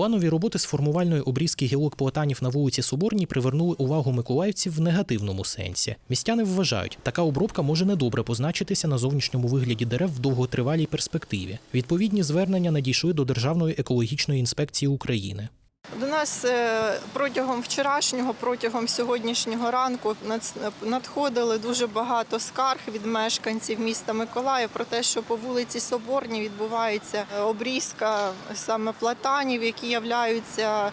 Планові роботи з формувальної обрізки гілок платанів на вулиці Соборній привернули увагу миколаївців в негативному сенсі. Містяни вважають, така обробка може недобре позначитися на зовнішньому вигляді дерев в довготривалій перспективі. Відповідні звернення надійшли до Державної екологічної інспекції України. До нас е, протягом вчорашнього, протягом сьогоднішнього ранку над- надходили дуже багато скарг від мешканців міста Миколаїв про те, що по вулиці Соборній відбувається е, обрізка саме платанів, які являються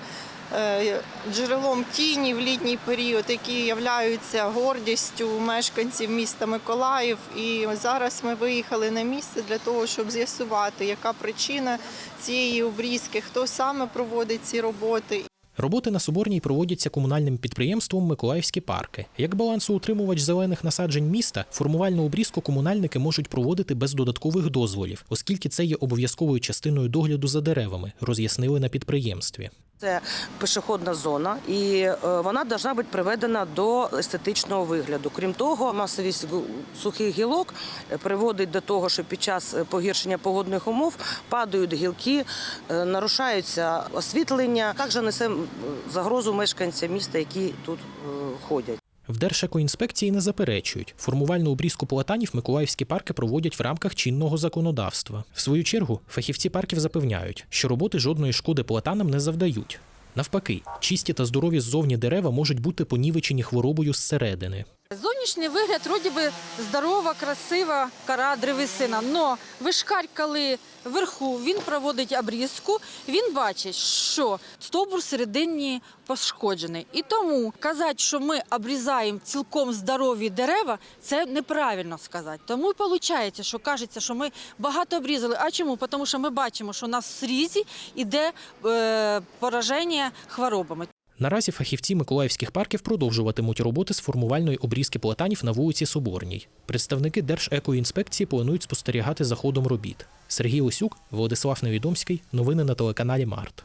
джерелом тіні в літній період, які являються гордістю мешканців міста Миколаїв. І зараз ми виїхали на місце для того, щоб з'ясувати, яка причина цієї обрізки, хто саме проводить ці роботи. Роботи на Соборній проводяться комунальним підприємством Миколаївські парки. Як балансоутримувач зелених насаджень міста, формувальну обрізку комунальники можуть проводити без додаткових дозволів, оскільки це є обов'язковою частиною догляду за деревами, роз'яснили на підприємстві. Це пішохідна зона, і е, вона повинна бути приведена до естетичного вигляду. Крім того, масовість сухих гілок е, приводить до того, що під час е, погіршення погодних умов падають гілки, нарушається освітлення. Також несе загрозу мешканцям міста, які тут ходять. В Держекоінспекції не заперечують. Формувальну обрізку платанів миколаївські парки проводять в рамках чинного законодавства. В свою чергу, фахівці парків запевняють, що роботи жодної шкоди платанам не завдають. Навпаки, чисті та здорові ззовні дерева можуть бути понівечені хворобою зсередини. Зовнішній вигляд, вроді би, здорова, красива кора древесина. Но вишкарь, коли вверху він проводить обрізку, він бачить, що стовбур середині пошкоджений. І тому казати, що ми обрізаємо цілком здорові дерева, це неправильно сказати. Тому і виходить, що кажеться, що ми багато обрізали. А чому? Тому що ми бачимо, що у нас в срізі йде е, пораження хворобами. Наразі фахівці миколаївських парків продовжуватимуть роботи з формувальної обрізки платанів на вулиці Соборній. Представники Держекоінспекції планують спостерігати за ходом робіт. Сергій Лисюк, Владислав Невідомський. Новини на телеканалі Март.